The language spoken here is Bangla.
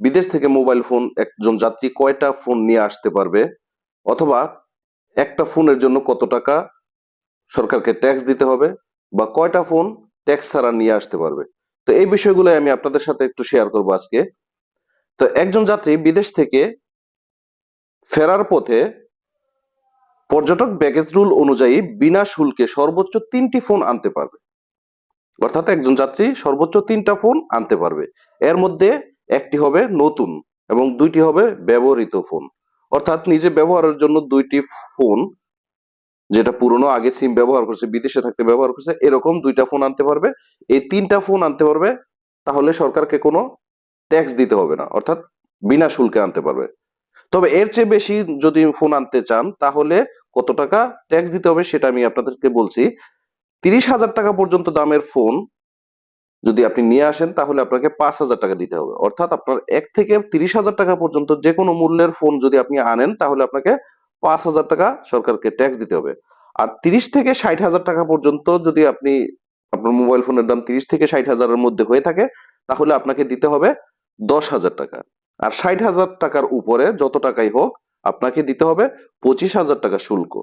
বিদেশ থেকে মোবাইল ফোন একজন যাত্রী কয়টা ফোন নিয়ে আসতে পারবে? অথবা একটা ফোনের জন্য কত টাকা সরকারকে ট্যাক্স দিতে হবে? বা কয়টা ফোন ট্যাক্স ছাড়া নিয়ে আসতে পারবে? তো এই বিষয়গুলো আমি আপনাদের সাথে একটু শেয়ার করব আজকে। তো একজন যাত্রী বিদেশ থেকে ফেরার পথে পর্যটক ব্যাগেজ রুল অনুযায়ী বিনা শুল্কে সর্বোচ্চ তিনটি ফোন আনতে পারবে। অর্থাৎ একজন যাত্রী সর্বোচ্চ তিনটা ফোন আনতে পারবে। এর মধ্যে একটি হবে নতুন এবং দুইটি হবে ব্যবহৃত ফোন। অর্থাৎ নিজে ব্যবহারের জন্য দুইটি ফোন, যেটা পুরনো, আগে সিম ব্যবহার করছে, বিদেশে থাকতে ব্যবহার করছে, এরকম দুইটা ফোন আনতে পারবে। এই তিনটা ফোন আনতে পারবে, তাহলে সরকারকে কোনো ট্যাক্স দিতে হবে না, অর্থাৎ বিনা শুল্কে আনতে পারবে। তবে এর চেয়ে বেশি যদি ফোন আনতে চান, তাহলে কত টাকা ট্যাক্স দিতে হবে সেটা আমি আপনাদেরকে বলছি। তিরিশ হাজার টাকা পর্যন্ত দামের ফোন যদি আপনি নিয়ে আসেন, তাহলে আপনাকে পাঁচ হাজার টাকা দিতে হবে। অর্থাৎ আপনার এক থেকে তিরিশ হাজার টাকা পর্যন্ত যে কোনো মূল্যের ফোন যদি আপনি আনেন, তাহলে আপনাকে পাঁচ হাজার টাকা সরকারকে ট্যাক্স দিতে হবে। আর তিরিশ থেকে ষাট হাজার টাকা পর্যন্ত যদি আপনি আপনার মোবাইল ফোনের দাম তিরিশ থেকে ষাট হাজারের মধ্যে হয়ে থাকে, তাহলে আপনাকে দিতে হবে দশ হাজার টাকা। আর ষাট হাজার টাকার উপরে যত টাকাই হোক, আপনাকে দিতে হবে পঁচিশ হাজার টাকা শুল্ক।